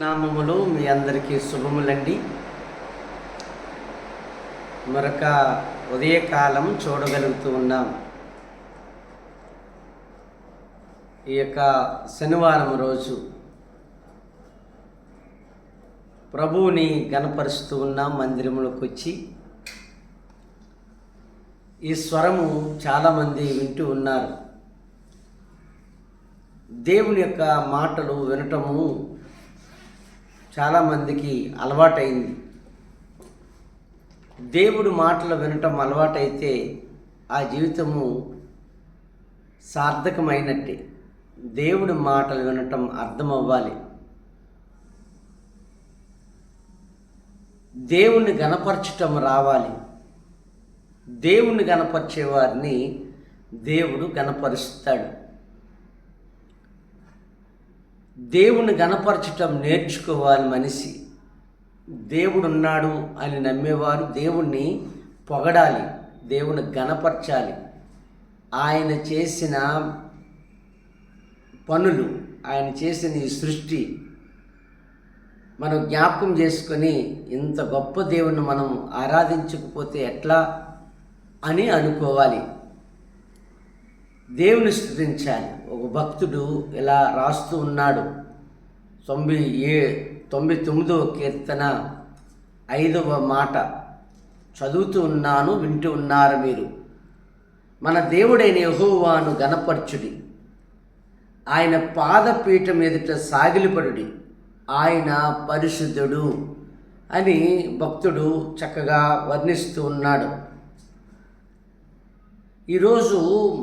నామములు మీ అందరికీ శుభములండి. మరొక ఉదయకాలం చూడగలుగుతూ ఉన్నాం. ఈ యొక్క శనివారం రోజు ప్రభువుని గనపరుస్తూ ఉన్నాం మందిరములకు వచ్చి. ఈ స్వరము చాలామంది వింటూ ఉన్నారు. దేవుని యొక్క మాటలు వినటము చాలామందికి అలవాటైంది. దేవుడు మాటలు వినటం అలవాటైతే ఆ జీవితము సార్థకమైనట్టే. దేవుడి మాటలు వినటం అర్థమవ్వాలి. దేవుణ్ణి గనపరచటం రావాలి. దేవుణ్ణి గనపరిచే వారిని దేవుడు గనపరుస్తాడు దేవుని గనపరచటం నేర్చుకోవాలి మనిషి. దేవుడున్నాడు అని నమ్మేవారు దేవుణ్ణి పొగడాలి దేవుని గనపరచాలి ఆయన చేసిన పనులు ఆయన చేసిన ఈ సృష్టి మనం జ్ఞాపకం చేసుకొని ఇంత గొప్ప దేవుణ్ణి మనం ఆరాధించకపోతే ఎట్లా అని అనుకోవాలి. దేవుని స్థుతించాలి. ఒక భక్తుడు ఇలా రాస్తూ ఉన్నాడు. తొంభై ఏ తొంభై తొమ్మిదవ కీర్తన ఐదవ మాట. చదువుతూ ఉన్నాను వింటూ ఉన్నారు మీరు. మన దేవుడైన యహోవాను గణపరచుడి ఆయన పాదపీఠం ఎదుట సాగిలిపడుడి. ఆయన పరిశుద్ధుడు అని భక్తుడు చక్కగా వర్ణిస్తూ ఉన్నాడు. ఈరోజు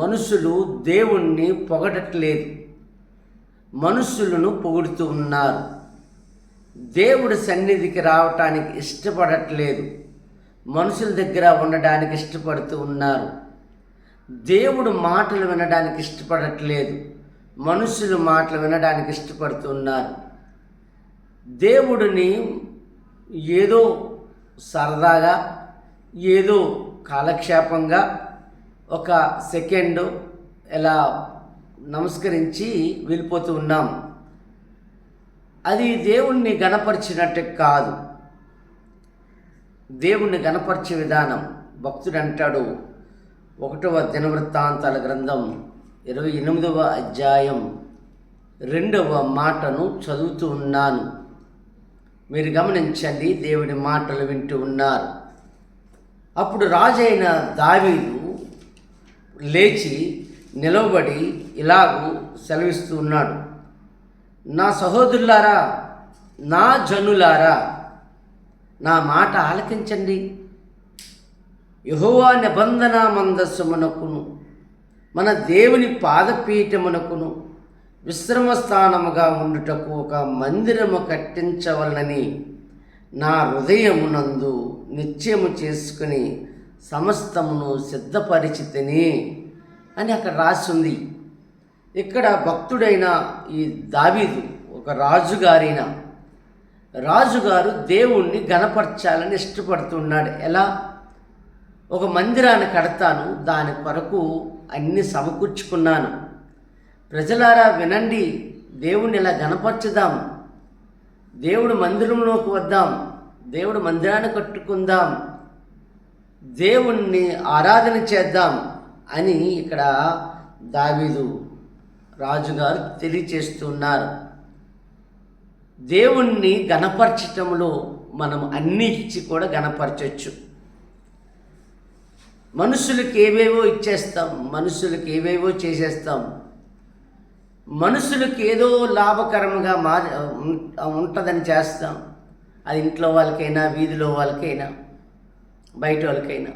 మనుషులు దేవుణ్ణి పొగడట్లేదు. మనుషులను పొగుడుతూ ఉన్నారు. దేవుడి సన్నిధికి రావటానికి ఇష్టపడట్లేదు. మనుషుల దగ్గర ఉండడానికి ఇష్టపడుతూ ఉన్నారు. దేవుడు మాటలు వినడానికి ఇష్టపడట్లేదు. మనుషులు మాటలు వినడానికి ఇష్టపడుతున్నారు దేవుడిని ఏదో సరదాగా ఏదో కాలక్షేపంగా ఒక సెకండ్ ఎలా నమస్కరించి వెళ్ళిపోతూ ఉన్నాం. అది దేవుణ్ణి గణపరిచినట్టు కాదు. దేవుణ్ణి గణపరిచే విధానం భక్తుడు అంటాడు. ఒకటవ దినవృత్తాంతాల గ్రంథం ఇరవై ఎనిమిదవ అధ్యాయం రెండవ మాటను చదువుతూ ఉన్నాను. మీరు గమనించండి దేవుని మాటలు వింటూ ఉన్నారు. అప్పుడు రాజైన దావీదు లేచి నిలవబడి ఇలాగూ సెలవిస్తూ ఉన్నాడు. నా సహోదరులారా నా జనులారా నా మాట ఆలకించండి. యహోవా నిబంధన మందస్సుమునకును మన దేవుని పాదపీఠమునకును విశ్రమ స్థానముగా ఉండుటకు ఒక మందిరము కట్టించవలనని నా హృదయమునందు నిశ్చయము చేసుకుని సమస్తమును సిద్ధపరిచితిని అని అక్కడ రాసింది. ఇక్కడ భక్తుడైన ఈ దావీదు ఒక రాజుగారైన. రాజుగారు దేవుణ్ణి గణపరచాలని ఇష్టపడుతున్నాడు. ఎలా? ఒక మందిరాన్ని కడతాను దాని కొరకు అన్ని సమకూర్చుకున్నాను. ప్రజలారా వినండి దేవుణ్ణి ఇలా గణపరచుదాం దేవుడు మందిరంలోకి వద్దాం. దేవుడు మందిరాన్ని కట్టుకుందాం. దేవుణ్ణి ఆరాధన చేద్దాం అని ఇక్కడ దావీదు రాజుగారు తెలియచేస్తున్నారు. దేవుణ్ణి గణపరచటంలో మనం అన్ని ఇచ్చి కూడా గణపరచవచ్చు మనుషులకి ఏవేవో ఇచ్చేస్తాం మనుషులకి ఏవేవో చేసేస్తాం. మనుషులకు ఏదో లాభకరంగా మా ఉంటుందని చేస్తాం. అది ఇంట్లో వాళ్ళకైనా వీధిలో వాళ్ళకైనా. బయట వాళ్ళకైనా.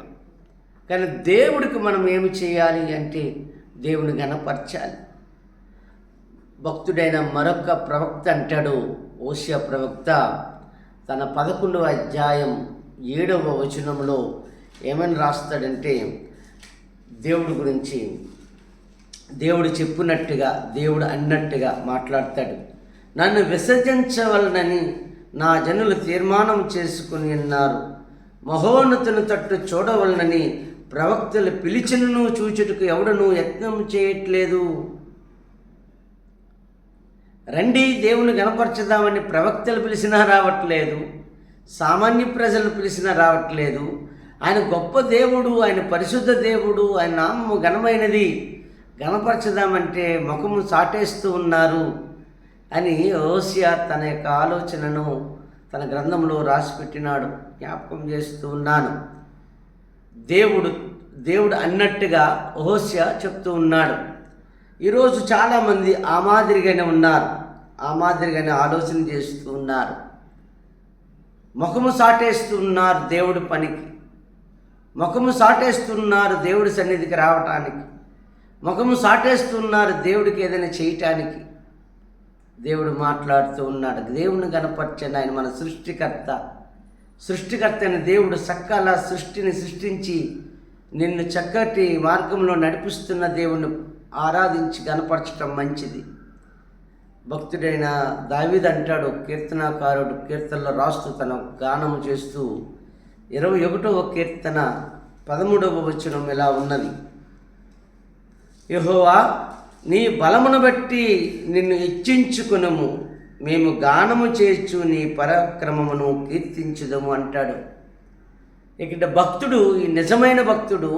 కానీ దేవుడికి మనం ఏమి చేయాలి అంటే దేవుని గణపరచాలి. భక్తుడైన మరొక ప్రవక్త అంటాడు ఓషియా ప్రవక్త తన పదకొండవ అధ్యాయం ఏడవ వచనంలో ఏమని రాస్తాడంటే దేవుడి గురించి దేవుడు చెప్పినట్టుగా దేవుడు అన్నట్టుగా మాట్లాడతాడు. నన్ను విసర్జించవలనని నా జనులు తీర్మానం చేసుకుని ఉన్నారు. మహోన్నతుని తట్టు చూడవలనని ప్రవక్తలు పిలిచినను చూచుటకు ఎవడను యత్నం చేయట్లేదు. రండి దేవుని గణపరచుదామని ప్రవక్తలు పిలిచినా రావట్లేదు. సామాన్య ప్రజలు పిలిచినా రావట్లేదు. ఆయన గొప్ప దేవుడు ఆయన పరిశుద్ధ దేవుడు ఆయన నామము ఘనమైనది. గణపరచుదామంటే ముఖము చాటేస్తూ ఉన్నారు అని ఓసియా తన యొక్క ఆలోచనను తన గ్రంథంలో రాసిపెట్టినాడు. జ్ఞాపకం చేస్తూ ఉన్నాను. దేవుడు దేవుడు అన్నట్టుగా ఓహోస్య చెప్తూ ఉన్నాడు. ఈరోజు చాలామంది ఆ మాదిరిగానే ఉన్నారు. ఆ మాదిరిగానే ఆలోచన చేస్తూ ఉన్నారు. ముఖము సాటేస్తున్నారు దేవుడి పనికి. ముఖము సాటేస్తున్నారు దేవుడి సన్నిధికి రావటానికి. ముఖము సాటేస్తున్నారు దేవుడికి ఏదైనా చేయటానికి. దేవుడు మాట్లాడుతూ ఉన్నాడు. దేవుని కనపరిచండి ఆయన మన సృష్టికర్త. సృష్టికర్త అయిన దేవుడు సకాల సృష్టిని సృష్టించి నిన్ను చక్కటి మార్గంలో నడిపిస్తున్న దేవుణ్ణి ఆరాధించి కనపరచటం మంచిది. భక్తుడైన దావీద్ అంటాడు కీర్తనాకారుడు కీర్తనలో రాస్తూ తన గానము చేస్తూ ఇరవై ఒకటవ కీర్తన పదమూడవ వచనం ఇలా ఉన్నది. యహోవా నీ బలమును బట్టి నిన్ను ఇచ్చించుకునము. మేము గానము చేర్చు నీ పరాక్రమమును కీర్తించుదము అంటాడు. ఇక్కడ భక్తుడు ఈ నిజమైన భక్తుడు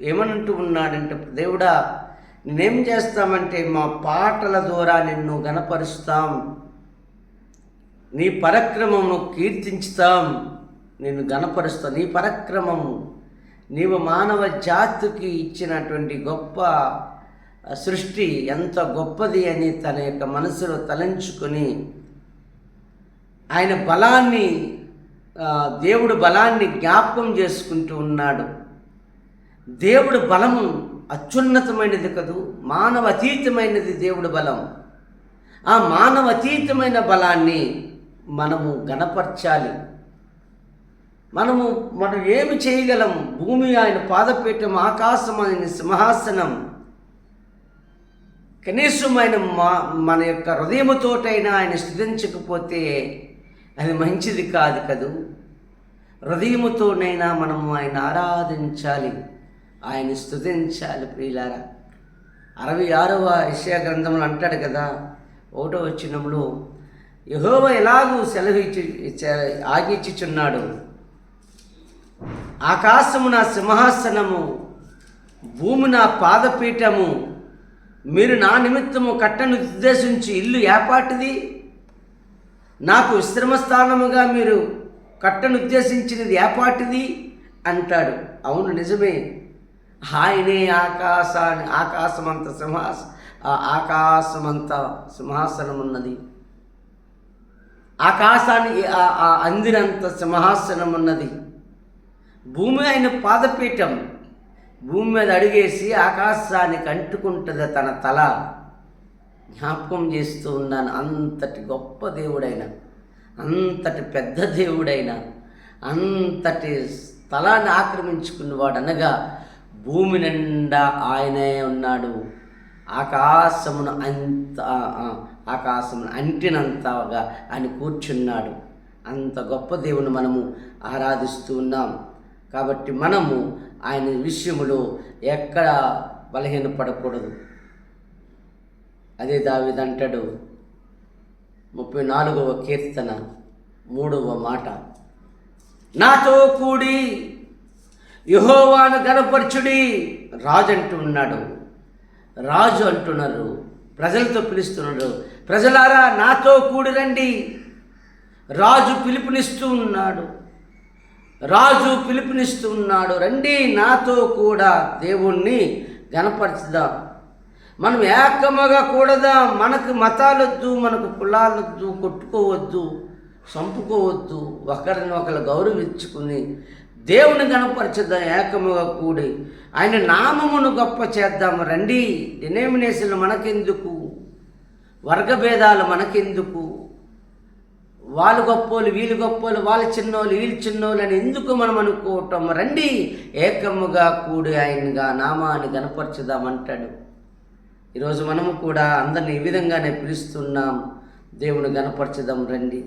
ఏమంటూ ఉన్నాడంటే దేవుడా నేనేం చేస్తామంటే మా పాటల ద్వారా నిన్ను గనపరుస్తాం నీ పరక్రమమును కీర్తించుతాం. నిన్ను గనపరుస్తాం నీ పరక్రమము నీవు మానవ జాతికి ఇచ్చినటువంటి గొప్ప సృష్టి ఎంత గొప్పది అని తన యొక్క మనసులో తలంచుకొని ఆయన బలాన్ని దేవుడు బలాన్ని జ్ఞాపకం చేసుకుంటూ ఉన్నాడు. దేవుడు బలము అత్యున్నతమైనది కదూ మానవ అతీతమైనది దేవుడు బలం. ఆ మానవ అతీతమైన బలాన్ని మనము గణపరచాలి మనము మనం ఏమి చేయగలం? భూమి ఆయన పాదపీఠం ఆకాశం ఆయన సింహాసనం. కనీసం ఆయన మా మన యొక్క హృదయముతోటైనా ఆయన స్థుతించకపోతే అది మంచిది కాదు కదూ. హృదయముతోనైనా మనము ఆయన ఆరాధించాలి ఆయన స్థుతించాలి ప్రియులారా. అరవై ఆరవ ఇషయా గ్రంథంలో అంటాడు కదా ఒకటో వచ్చినప్పుడు యహోవ ఎలాగూ సెలవు ఇచ్చి ఆగిచ్చుచున్నాడు ఆకాశము నా సింహాసనము భూమి నా పాదపీఠము మీరు నా నిమిత్తము కట్టను ఉద్దేశించి ఇల్లు ఏపాటిది నాకు విశ్రమ స్థానముగా మీరు కట్టను ఉద్దేశించినది ఏపాటిది అంటాడు. అవును నిజమే. ఆయనే ఆకాశాన్ని ఆకాశమంత సింహాస ఆ ఆకాశమంత సింహాసనం ఉన్నది ఆకాశాన్ని ఆ- అందినంత సింహాసనం ఉన్నది భూమి ఆయన పాదపీఠం భూమి మీద అడిగేసి ఆకాశానికి అంటుకుంటుంది తన తల. జ్ఞాపకం చేస్తూ ఉన్నాను అంతటి గొప్ప దేవుడైన అంతటి పెద్ద దేవుడైన అంతటి స్థలాన్ని ఆక్రమించుకున్నవాడు అనగా భూమి నిండా ఆయనే ఉన్నాడు. ఆకాశమును అంత ఆ- ఆకాశమును అంటినంతగా ఆయన కూర్చున్నాడు. అంత గొప్ప దేవుని మనము ఆరాధిస్తూ ఉన్నాం. కాబట్టి మనము ఆయన విషయంలో ఎక్కడ బలహీనపడకూడదు. అదే దావిదంటాడు ముప్పై నాలుగవ కీర్తన మూడవ మాట. నాతో కూడి యహోవాను గణపరచుడి రాజు అంటూ ఉన్నాడు. రాజు అంటున్నారు ప్రజలతో పిలుస్తున్నాడు ప్రజలారా నాతో కూడి రండి. రాజు పిలుపునిస్తూ ఉన్నాడు. రాజు పిలుపునిస్తూ ఉన్నాడు రండి నాతో కూడా దేవుణ్ణి గనపరచుదాం మనం ఏకముగా కూడదా? మనకు మతాలొద్దు మనకు కులాలొద్దు కొట్టుకోవద్దు చంపుకోవద్దు ఒకరిని ఒకరు గౌరవించుకుని దేవుని గణపరచుదాం ఏకముగా కూడి? ఆయన నామమును గొప్ప చేద్దాం రండి. డినామినేషన్లు మనకెందుకు? వర్గభేదాలు మనకెందుకు? వాళ్ళు గొప్పోళ్ళు వీళ్ళు గొప్పోళ్ళు వాళ్ళ చిన్నోళ్ళు వీళ్ళు చిన్నోళ్ళు అని ఎందుకు మనం అనుకోవటం? రండి ఏకముగా కూడి ఆయనగా నామాన్ని గనపరచుదామంటాడు ఈరోజు మనము కూడా అందరిని ఈ విధంగానే పిలుస్తున్నాం. దేవుని గనపరచదాం రండి.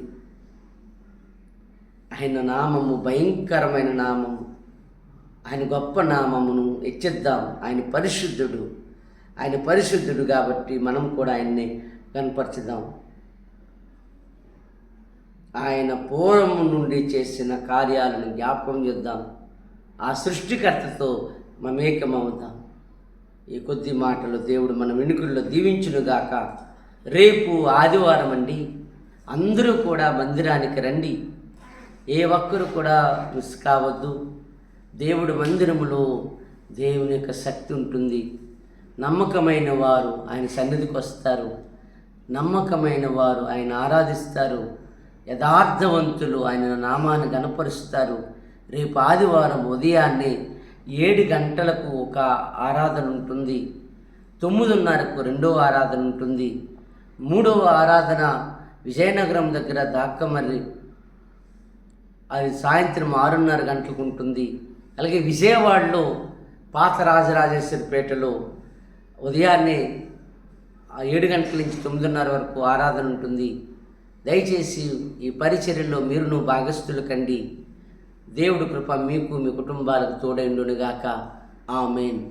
ఆయన నామము భయంకరమైన నామము. ఆయన గొప్ప నామమును హెచ్చిద్దాం. ఆయన పరిశుద్ధుడు. ఆయన పరిశుద్ధుడు కాబట్టి మనం కూడా ఆయన్ని కనపరచుదాం ఆయన పూర్వము నుండి చేసిన కార్యాలను జ్ఞాపకం చేద్దాం. ఆ సృష్టికర్తతో మమేకమవుదాం. ఈ కొద్ది మాటలు దేవుడు మన వెనుకల్లో దీవించునుగాక. రేపు ఆదివారం అండి. అందరూ కూడా మందిరానికి రండి. ఏ ఒక్కరు కూడా మిస్ కావద్దు. దేవుడు మందిరములో దేవుని యొక్క శక్తి ఉంటుంది. నమ్మకమైన వారు ఆయన సన్నిధికి వస్తారు. నమ్మకమైన వారు ఆయన ఆరాధిస్తారు. యథార్థవంతులు ఆయన నామాన్ని కనపరుస్తారు. రేపు ఆదివారం ఉదయాన్నే ఏడు గంటలకు ఒక ఆరాధన ఉంటుంది. తొమ్మిదిన్నరకు రెండవ ఆరాధన ఉంటుంది. మూడవ ఆరాధన విజయనగరం దగ్గర దాక్కమర్రి. అది సాయంత్రం ఆరున్నర గంటలకు ఉంటుంది. అలాగే విజయవాడలో పాత రాజరాజేశ్వరిపేటలో ఉదయాన్నే ఏడు గంటల నుంచి తొమ్మిదిన్నర వరకు ఆరాధన ఉంటుంది. దయచేసి ఈ పరిచర్యలో మీరును భాగస్థులు కండి. దేవుడు కృప మీకు మీ కుటుంబాలకు తోడైండునుగాక. ఆమెన్.